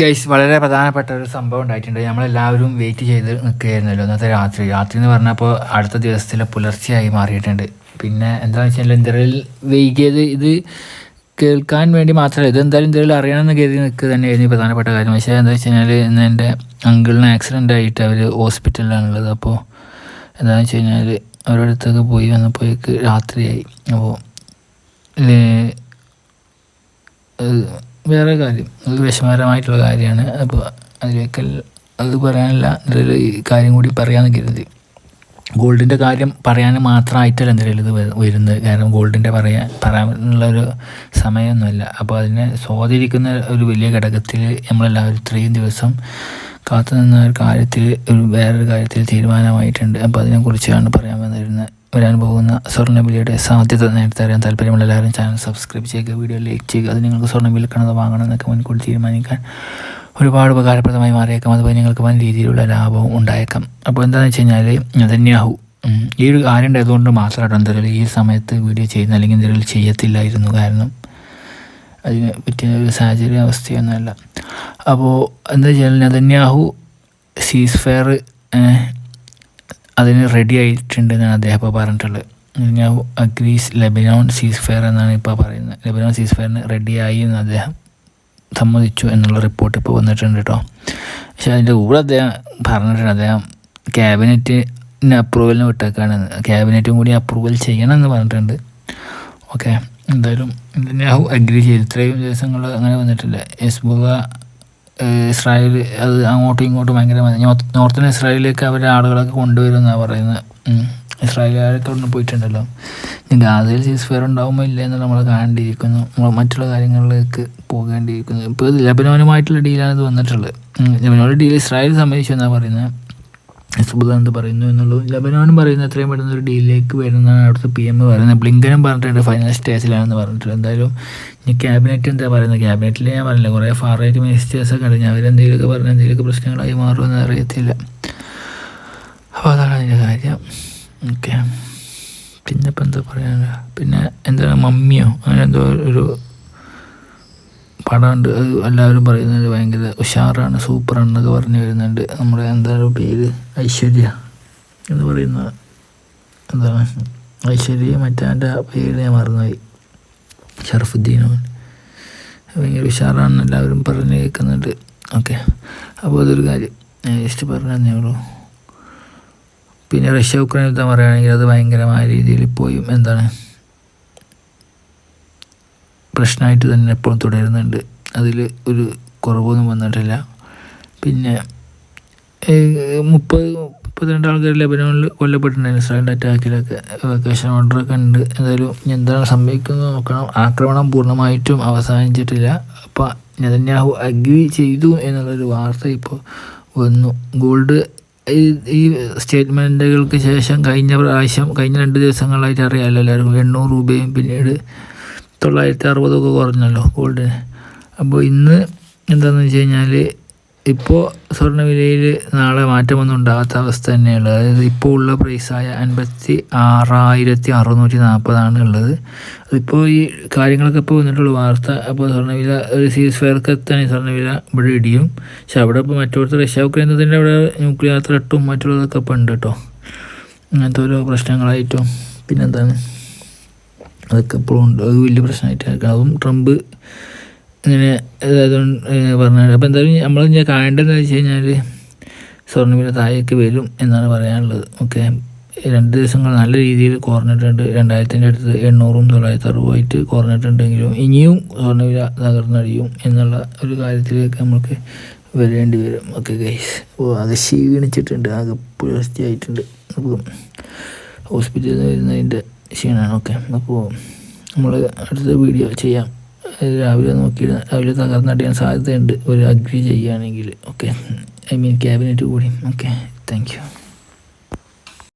Guys വളരെ പ്രധാനപ്പെട്ട ഒരു സംഭവം ഉണ്ടായിട്ടുണ്ട്. നമ്മളെല്ലാവരും വെയിറ്റ് ചെയ്ത് നിൽക്കുകയായിരുന്നല്ലോ ഇന്നത്തെ രാത്രി. രാത്രി എന്ന് പറഞ്ഞപ്പോൾ അടുത്ത ദിവസത്തിലെ പുലർച്ചെയായി മാറിയിട്ടുണ്ട്. പിന്നെ എന്താണെന്ന് വെച്ചാൽ എന്തെങ്കിലും വൈകിയത് ഇത് കേൾക്കാൻ വേണ്ടി മാത്രമല്ല ഇത് എന്തായാലും എന്തെങ്കിലും അറിയണമെന്ന് കരുതി നിൽക്കുക തന്നെയായിരുന്നു പ്രധാനപ്പെട്ട കാര്യം. പക്ഷേ എന്താ വെച്ച് കഴിഞ്ഞാൽ ഇന്ന് എന്റെ അങ്കിളിന് ആക്സിഡന്റ് ആയിട്ട് അവർ ഹോസ്പിറ്റലിലാണുള്ളത് അപ്പോൾ എന്താണെന്ന് വെച്ച് കഴിഞ്ഞാൽ അവരുടെ അടുത്തൊക്കെ പോയി വന്നപ്പോഴേക്ക് രാത്രിയായി. അപ്പോൾ വേറെ കാര്യം. അത് വിഷമകരമായിട്ടുള്ള കാര്യമാണ്. അപ്പോൾ അതിലേക്ക് അത് പറയാനല്ല ഈ കാര്യം കൂടി പറയാമെന്ന് കരുതി. ഗോൾഡിന്റെ കാര്യം പറയാൻ മാത്രമായിട്ടല്ല എന്തെങ്കിലും ഇത് വരുന്നത്. കാരണം ഗോൾഡിന്റെ പറയാൻ പറയാനുള്ളൊരു സമയമൊന്നുമില്ല. അപ്പോൾ അതിനെ സ്വാധീനിക്കുന്ന ഒരു വലിയ ഘടകത്തിൽ നമ്മളെല്ലാവരും ഇത്രയും ദിവസം കാത്തു നിന്ന ഒരു കാര്യത്തിൽ ഒരു വേറൊരു കാര്യത്തിൽ തീരുമാനമായിട്ടുണ്ട്. അപ്പോൾ അതിനെക്കുറിച്ചാണ് പറയാൻ വരാൻ പോകുന്ന സ്വർണബിലിയുടെ സാധ്യത നേരത്തെ അറിയാൻ താല്പര്യമുള്ള എല്ലാവരും ചാനൽ സബ്സ്ക്രൈബ് ചെയ്യുക വീഡിയോ ലൈക്ക് ചെയ്യുക. അത് നിങ്ങൾക്ക് സ്വർണവില കണത് വാങ്ങണം എന്നൊക്കെ മുൻകൂട്ടി തീരുമാനിക്കാൻ ഒരുപാട് ഉപകാരപ്രദമായി മാറിയേക്കാം. അതുപോലെ നിങ്ങൾക്ക് വൻ രീതിയിലുള്ള ലാഭവും ഉണ്ടായേക്കാം. അപ്പോൾ എന്താണെന്ന് വെച്ച് കഴിഞ്ഞാൽ നെതന്യാഹു ഈ ഒരു കാര്യം ഉണ്ടായതുകൊണ്ട് മാത്രമായിട്ട് എന്തായാലും ഈ സമയത്ത് വീഡിയോ ചെയ്യുന്ന അല്ലെങ്കിൽ എന്തെങ്കിലും ചെയ്യത്തില്ലായിരുന്നു കാരണം അതിന് പറ്റിയ ഒരു സാഹചര്യ അവസ്ഥയൊന്നുമല്ല. അപ്പോൾ എന്താ വെച്ചാൽ നെതന്യാഹു സീസ് ഫെയർ അതിന് റെഡി ആയിട്ടുണ്ട് എന്നാണ് അദ്ദേഹം ഇപ്പോൾ പറഞ്ഞിട്ടുള്ളത്. ഞാൻ അഗ്രീസ് ലെബനോൺ സീസ് ഫെയർ എന്നാണ് ഇപ്പോൾ പറയുന്നത്. ലെബനോൺ സീസ് ഫെയറിന് റെഡിയായി എന്ന് അദ്ദേഹം സമ്മതിച്ചു എന്നുള്ള റിപ്പോർട്ട് ഇപ്പോൾ വന്നിട്ടുണ്ട് കേട്ടോ. പക്ഷേ അതിന്റെ കൂടെ അദ്ദേഹം പറഞ്ഞിട്ടുണ്ട് അദ്ദേഹം ക്യാബിനറ്റിന് അപ്രൂവലിന് വിട്ടേക്കാണ്. ക്യാബിനറ്റും കൂടി അപ്രൂവൽ ചെയ്യണം എന്ന് പറഞ്ഞിട്ടുണ്ട്. ഓക്കെ എന്തായാലും നെതന്യാഹു അഗ്രി ചെയ്തു. ഇത്രയും ദിവസങ്ങൾ അങ്ങനെ വന്നിട്ടില്ല. എസ്ബുക ഇസ്രായേൽ അത് അങ്ങോട്ടും ഇങ്ങോട്ടും ഭയങ്കര നോർത്തൻ ഇസ്രായേലിലേക്ക് അവരുടെ ആളുകളൊക്കെ കൊണ്ടുവരുമെന്നാണ് പറയുന്നത് ഇസ്രായേലുകാരൊക്കെ അവിടെ പോയിട്ടുണ്ടല്ലോ ഗാസയിൽ സീസ് ഫെയർ ഉണ്ടാവുമോ ഇല്ല എന്നുള്ള നമ്മൾ കാണേണ്ടിയിരിക്കുന്നു. മറ്റുള്ള കാര്യങ്ങളിലേക്ക് പോകേണ്ടിയിരിക്കുന്നു. ഇപ്പോൾ ലബനോനുമായിട്ടുള്ള ഡീലാണ് ഇത് വന്നിട്ടുള്ളത്. ലബനോയുടെ ഡീൽ ഇസ്രായേൽ സമ്മതിച്ചു എന്നാണ് പറയുന്നത് എന്ത് പറയുന്നു എന്നുള്ളത് ലബനോനും പറയുന്നത് എത്രയും പെട്ടെന്ന് ഒരു ഡീലിലേക്ക് വരുന്നതാണ് അവിടുത്തെ പി എം പറയുന്നത്. ബ്ലിങ്കനും പറഞ്ഞിട്ടുണ്ട് ഫൈനൽ സ്റ്റേജിലാണെന്ന് പറഞ്ഞിട്ടുണ്ട്. എന്തായാലും ഇനി ക്യാബിനറ്റ് എന്താ പറയുന്നത്? ക്യാബിനറ്റിൽ ഞാൻ പറഞ്ഞില്ല കുറേ ഫാർ റൈറ്റ് മിനിസ്റ്റേഴ്സൊക്കെ ഉണ്ട് അവരെന്തെങ്കിലുമൊക്കെ പറഞ്ഞ എന്തെങ്കിലുമൊക്കെ പ്രശ്നങ്ങളായി മാറുമെന്ന് അറിയത്തില്ല. അപ്പോൾ അതാണ് അതിന്റെ കാര്യം. ഓക്കെ പിന്നെ ഇപ്പം എന്താ പറയുക പിന്നെ എന്താണ് മമ്മിയോ? അങ്ങനെ എന്തോ ഒരു പടമുണ്ട് അത് എല്ലാവരും പറയുന്നുണ്ട് ഭയങ്കര ഉഷാറാണ് സൂപ്പറാണെന്നൊക്കെ പറഞ്ഞു വരുന്നുണ്ട്. നമ്മുടെ എന്താണ് പേര്? ഐശ്വര്യ എന്ന് പറയുന്ന എന്താണ്? ഐശ്വര്യ മറ്റാന്റെ പേര് ഞാൻ മറന്നുപോയി. ഷറഫുദ്ദീനോ ഭയങ്കര ഉഷാറാണെന്ന് എല്ലാവരും പറഞ്ഞു കേൾക്കുന്നുണ്ട്. ഓക്കെ. അപ്പോൾ അതൊരു കാര്യം ജസ്റ്റ് പറഞ്ഞു തന്നേ ഉള്ളൂ. പിന്നെ റഷ്യ ഉക്രൈൻ യുദ്ധം പറയുകയാണെങ്കിൽ അത് ഭയങ്കരമായ രീതിയിൽ പോയും. എന്താണ്? പ്രശ്നമായിട്ട് തന്നെ എപ്പോഴും തുടരുന്നുണ്ട്. അതിൽ ഒരു കുറവൊന്നും വന്നിട്ടില്ല. പിന്നെ മുപ്പത് മുപ്പത്തിരണ്ട് ആൾക്കാർ ലബനോണിൽ കൊല്ലപ്പെട്ടിട്ടുണ്ട്. ഇസ്രായേലിന്റെ അറ്റാക്കിലൊക്കെ വെക്കേഷൻ ഓർഡറൊക്കെ ഉണ്ട്. എന്തായാലും എന്താണ് സംഭവിക്കുന്നത് നോക്കണം. ആക്രമണം പൂർണമായിട്ടും അവസാനിച്ചിട്ടില്ല. അപ്പോൾ നെതന്യാഹു അഗ്രി ചെയ്തു എന്നുള്ളൊരു വാർത്ത ഇപ്പോൾ വന്നു. ഗോൾഡ് ഈ സ്റ്റേറ്റ്മെന്റുകൾക്ക് ശേഷം കഴിഞ്ഞ പ്രാവശ്യം കഴിഞ്ഞ രണ്ട് ദിവസങ്ങളായിട്ട് അറിയാമല്ലോ എല്ലാവർക്കും എണ്ണൂറ് രൂപയും പിന്നീട് തൊള്ളായിരത്തി അറുപതൊക്കെ കുറഞ്ഞല്ലോ ഗോൾഡിന് അപ്പോൾ ഇന്ന് എന്താണെന്ന് വെച്ച് കഴിഞ്ഞാൽ ഇപ്പോൾ സ്വർണവിലയിൽ നാളെ മാറ്റമൊന്നും ഉണ്ടാകാത്ത അവസ്ഥ തന്നെയുള്ളത് അതായത് ഇപ്പോൾ ഉള്ള പ്രൈസായ അൻപത്തി ആറായിരത്തി അറുന്നൂറ്റി നാൽപ്പതാണ് ഉള്ളത്. അതിപ്പോൾ ഈ കാര്യങ്ങളൊക്കെ ഇപ്പോൾ വന്നിട്ടുള്ള. വാർത്ത അപ്പോൾ സ്വർണവില ഒരു സീസ് ഫെയർക്ക് തന്നെ സ്വർണവില ഇവിടെ ഇടിയും. പക്ഷെ അവിടെ ഇപ്പോൾ മറ്റോടത്ത് റഷ്യ ഉക്രൈനത്തിന്റെ അവിടെ ന്യൂക്ലിയർ ത്രെട്ടും മറ്റുള്ളതൊക്കെ ഇപ്പോൾ ഉണ്ട് കേട്ടോ അങ്ങനത്തെ ഓരോ പ്രശ്നങ്ങളായിട്ടും. പിന്നെന്താണ്? അതൊക്കെ ഇപ്പോഴും ഉണ്ട്. അത് വലിയ പ്രശ്നമായിട്ട് അതും ട്രംപ് ഇങ്ങനെ അതായത് പറഞ്ഞത്. അപ്പോൾ എന്തായാലും നമ്മൾ ഞാൻ കാണേണ്ടതെന്ന് വെച്ച് കഴിഞ്ഞാൽ സ്വർണവില താഴേക്ക് വരും എന്നാണ് പറയാനുള്ളത്. ഓക്കെ? രണ്ട് ദിവസങ്ങൾ നല്ല രീതിയിൽ കുറഞ്ഞിട്ടുണ്ട്. രണ്ടായിരത്തിന്റെ അടുത്ത് എണ്ണൂറും തൊള്ളായിരത്തി അറുപതായിട്ട് കുറഞ്ഞിട്ടുണ്ടെങ്കിലും ഇനിയും സ്വർണവില തകർന്നടിയും എന്നുള്ള ഒരു കാര്യത്തിലേക്ക് നമുക്ക് വരേണ്ടി വരും. ഓക്കെ ഗൈസ് അപ്പോൾ അത് ക്ഷീണിച്ചിട്ടുണ്ട്. ആകെ പുലർച്ചയായിട്ടുണ്ട്. അപ്പം ഹോസ്പിറ്റലിൽ നിന്ന് വരുന്നതിന്റെ ക്ഷീണമാണ് ഓക്കെ. അപ്പോൾ നമ്മൾ അടുത്ത വീഡിയോ ചെയ്യാം. രാവിലെ നോക്കി രാവിലെ തകർന്നടിയാൻ സാധ്യതയുണ്ട്. ഒരു അഗ്രി ചെയ്യുകയാണെങ്കിൽ ഓക്കെ. ഐ മീൻ ക്യാബിനറ്റ് കൂടി. ഓക്കെ. Thank you.